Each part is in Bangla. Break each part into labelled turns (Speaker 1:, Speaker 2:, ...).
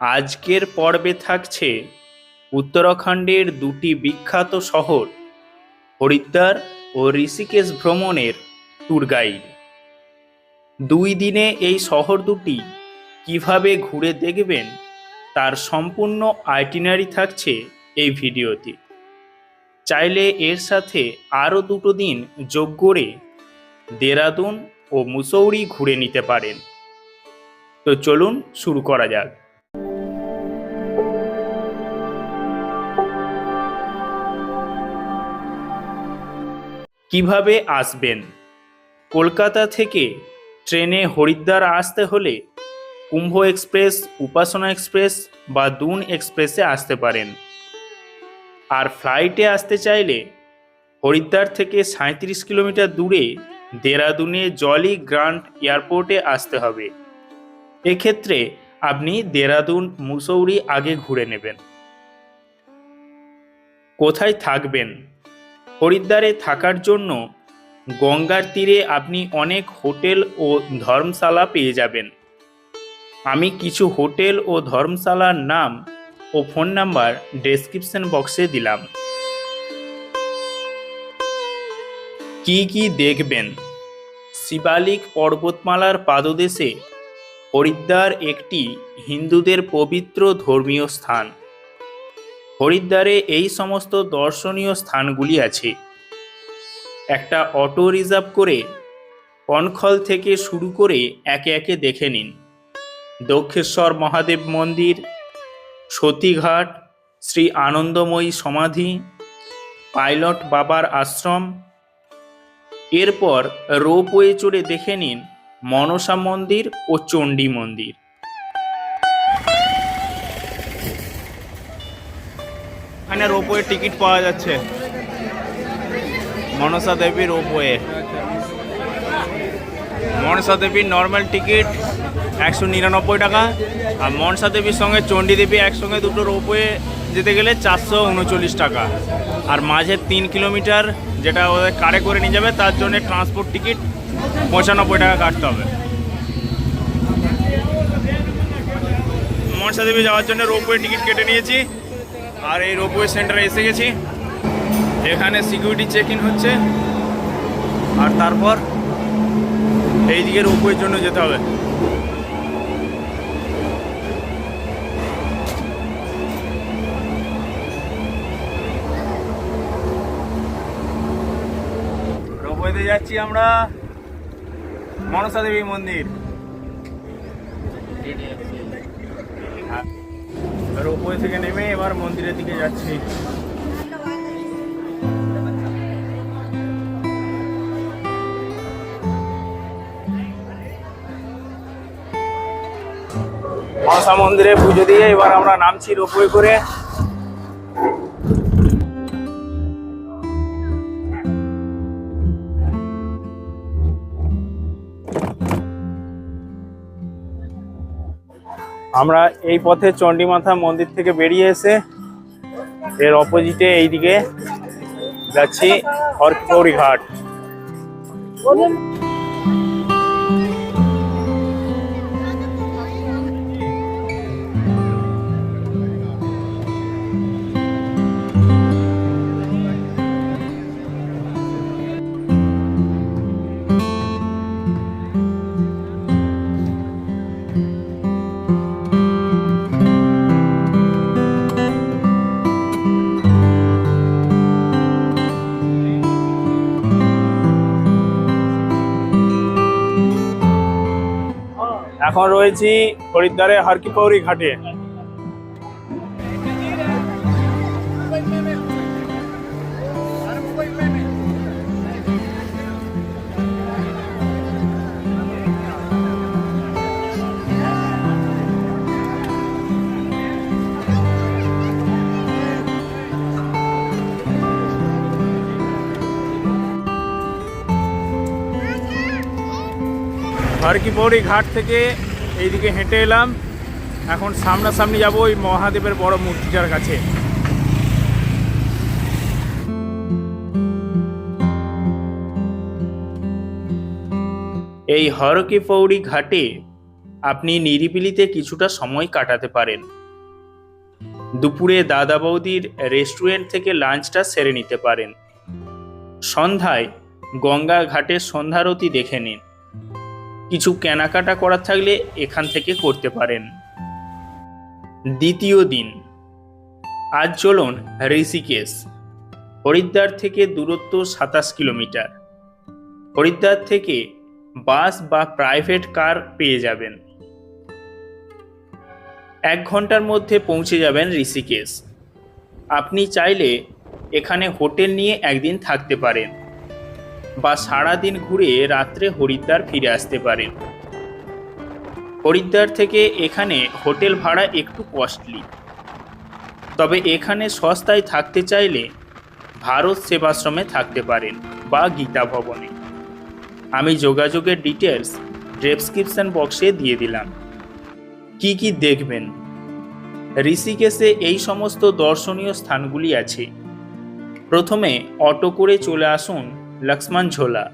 Speaker 1: আজকের পর্বে থাকছে উত্তরাখণ্ডের দুটি বিখ্যাত শহর, হরিদ্বার ও ঋষিকেশ ভ্রমণের ট্যুর গাইড দুই দিনে এই শহর দুটি কীভাবে ঘুরে দেখবেন তার সম্পূর্ণ আইটিনারি থাকছে এই ভিডিওতে। চাইলে এর সাথে আরও দুটো দিন যোগ করে দেরাদুন ও মুসৌরি ঘুরে নিতে পারেন। তো চলুন শুরু করা যাক। কীভাবে আসবেন? কলকাতা থেকে ট্রেনে হরিদ্বার আসতে হলে কুম্ভ এক্সপ্রেস, উপাসনা এক্সপ্রেস বা দুন এক্সপ্রেসে আসতে পারেন। আর ফ্লাইটে আসতে চাইলে হরিদ্বার থেকে সাঁত্রিশ কিলোমিটার দূরে দেরাদুনে জলি গ্রান্ট এয়ারপোর্টে আসতে হবে। এক্ষেত্রে আপনি দেরাদুন, মুসৌরি আগে ঘুরে নেবেন। কোথায় থাকবেন? হরিদ্বারে থাকার জন্য গঙ্গার তীরে আপনি অনেক হোটেল ও ধর্মশালা পেয়ে যাবেন। আমি কিছু হোটেল ও ধর্মশালার নাম ও ফোন নাম্বার ডেসক্রিপশন বক্সে দিলাম। কি কি দেখবেন? শিবালিক পর্বতমালার পাদদেশে হরিদ্বার একটি হিন্দুদের পবিত্র ধর্মীয় স্থান। হরিদ্বারে এই সমস্ত দর্শনীয় স্থানগুলি আছে। একটা অটো রিজার্ভ করে কনখল থেকে শুরু করে একে একে দেখে নিন। দক্ষেশ্বর মহাদেব মন্দির, সতীঘাট, শ্রী আনন্দময়ী সমাধি, পাইলট বাবার আশ্রম। এরপর রোপওয়ে চড়ে দেখে নিন মনসা মন্দির ও চণ্ডী মন্দির।
Speaker 2: এখানে রোপওয়ে টিকিট পাওয়া যাচ্ছে। মনসা দেবী রোপওয়ে মনসা দেবীর নর্মাল টিকিট একশো নিরানব্বই টাকা আর মনসা দেবীর সঙ্গে চণ্ডী দেবী একসঙ্গে দুটো রোপওয়ে যেতে গেলে চারশো উনচল্লিশ টাকা। আর মাঝে তিন কিলোমিটার যেটা ওদের কারে করে নিয়ে যাবে, তার জন্য ট্রান্সপোর্ট টিকিট পঁচানব্বই টাকা কাটতে হবে। মনসা দেবী যাওয়ার জন্য রোপওয়ে টিকিট কেটে নিয়েছি। আর এই রোপওয়ে সেন্টারে এসে গেছি। এখানে সিকিউরিটি চেক ইন হচ্ছে। আর তারপর এই দিকে রোপওয়ের জন্য যেতে হবে। রোপওয়েতে যাচ্ছি আমরা মনসা দেবী মন্দির। থেকে নেমে এবার মন্দিরের দিকে যাচ্ছি। মনসা মন্দিরে পুজো দিয়ে এবার আমরা নামছি রোপওয়ে করে। আমরা এই পথে চণ্ডীমাথা মন্দির থেকে বেরিয়ে এসে এর অপোজিটে এইদিকে যাচ্ছি হরকৌড়ি ঘাট। এখন রয়েছি হরিদ্বারে হরকিপৌরি ঘাটে। হরকিপৌরি ঘাট থেকে এইদিকে হেঁটে এলাম। এখন সামনাসামনি যাব ওই মহাদেবের বড় মূর্তিটার কাছে।
Speaker 1: এই হরকি পৌড়ি ঘাটে আপনি নিরিবিলিতে কিছুটা সময় কাটাতে পারেন। দুপুরে দাদা বৌদির রেস্টুরেন্ট থেকে লাঞ্চটা সেরে নিতে পারেন। সন্ধ্যায় গঙ্গা ঘাটের সন্ধ্যারতি দেখে নিন। কিছু কেনাকাটা করার থাকলে এখান থেকে করতে পারেন। দ্বিতীয় দিন। আজ চলুন ঋষিকেশ। হরিদ্বার থেকে দূরত্ব সাতাশ কিলোমিটার। হরিদ্বার থেকে বাস বা প্রাইভেট কার পেয়ে যাবেন। এক ঘণ্টার মধ্যে পৌঁছে যাবেন ঋষিকেশ। আপনি চাইলে এখানে হোটেল নিয়ে একদিন থাকতে পারেন। বা সারাদিন ঘুরে রাত্রে হরিদ্বার ফিরে আসতে পারেন। হরিদ্বার থেকে এখানে হোটেল ভাড়া একটু কস্টলি। তবে এখানে সস্তায় থাকতে চাইলে ভারত সেবাশ্রমে থাকতে পারেন বা গীতা ভবনে। আমি যোগাযোগের ডিটেলস ডেসক্রিপশন বক্সে দিয়ে দিলাম। কি কি দেখবেন? ঋষিকেশে এই সমস্ত দর্শনীয় স্থানগুলি আছে। প্রথমে অটো করে চলে আসুন লক্ষ্মণ ঝোলা।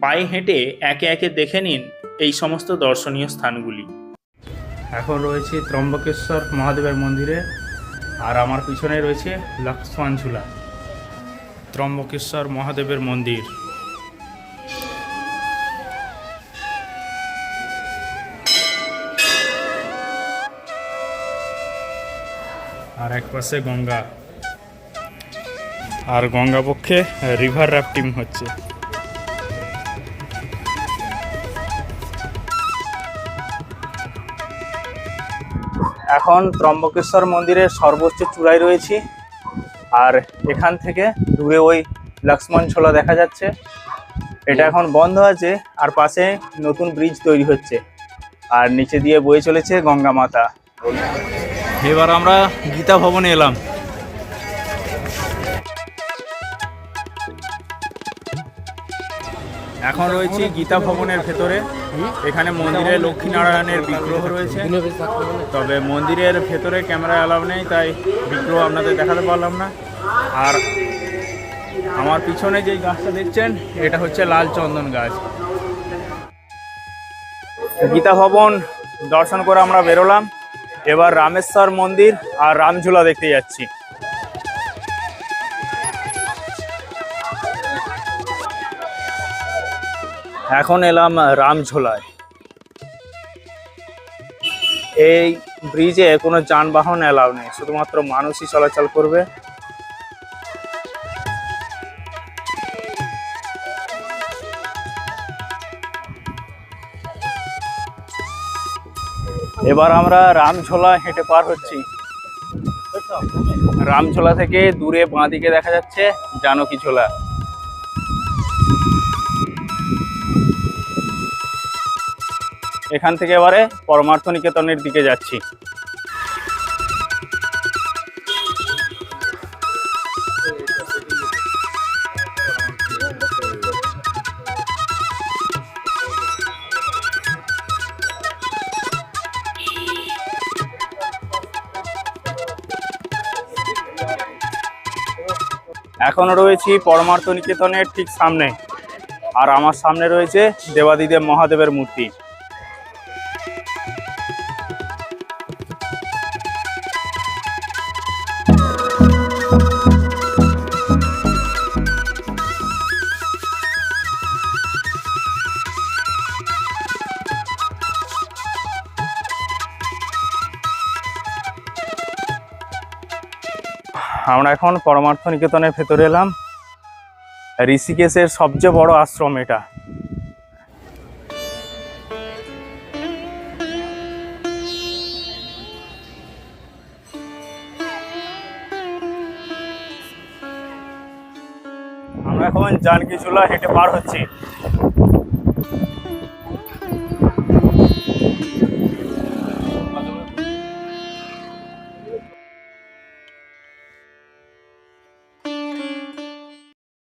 Speaker 1: পায়ে হেঁটে একে একে দেখে নিন এই সমস্ত দর্শনীয় স্থানগুলি। এখন রয়েছে ত্রম্বকেশ্বর মহাদেবের মন্দিরে আর আমার পিছনে রয়েছে লক্ষ্মণ ঝুলা। ত্রম্বকেশ্বর মহাদেবের মন্দির। আর এক পাশে গঙ্গা। আর গঙ্গাপক্ষে রিভার রাফটিং হচ্ছে। এখন ত্রম্বকেশ্বর মন্দিরের সর্বোচ্চ চূড়ায় রয়েছি। আর এখান থেকে দূরে ওই লক্ষ্মণ ছোলা দেখা যাচ্ছে। এটা এখন বন্ধ আছে আর পাশে নতুন ব্রিজ তৈরি হচ্ছে। আর নিচে দিয়ে বয়ে চলেছে গঙ্গা মাতা।
Speaker 2: এবার আমরা গীতা ভবনে এলাম। এখন রয়েছি গীতা ভবনের ভেতরে। এখানে মন্দিরে লক্ষ্মীনারায়ণের বিগ্রহ রয়েছে। তবে মন্দিরের ভেতরে ক্যামেরা অ্যালাউ নেই, তাই বিগ্রহ আপনাদের দেখাতে পারলাম না। আর আমার পিছনে যে গাছটা দেখছেন, এটা হচ্ছে লাল চন্দন গাছ। গীতা ভবন দর্শন করে আমরা বেরোলাম। এবার রামেশ্বর মন্দির আর রামঝুলা দেখতে যাচ্ছি। এখন এলাম রামঝোলায়। এই ব্রিজে কোনো যানবাহন অ্যালাউ নেই, শুধুমাত্র মানুষই চলাচল করবে। এবার আমরা রামঝোলা হেঁটে পার হচ্ছি। রামঝোলা থেকে দূরে বাঁদিকে দেখা যাচ্ছে, জানকী ঝোলা। এখান থেকে এবারে পরমার্থ নিকেতনের দিকে যাচ্ছি। এখন রয়েছি পরমার্থ নিকেতনের ঠিক সামনে। আর আমার সামনে রয়েছে দেবাদিদেব মহাদেবের মূর্তি। আমরা এখন পরমার্থ নিকেতনের ভেতরে এলাম। ঋষিকেশের সবচেয়ে বড় আশ্রম এটা। আমরা এখন জানকী চুলা হেঁটে পার হচ্ছি।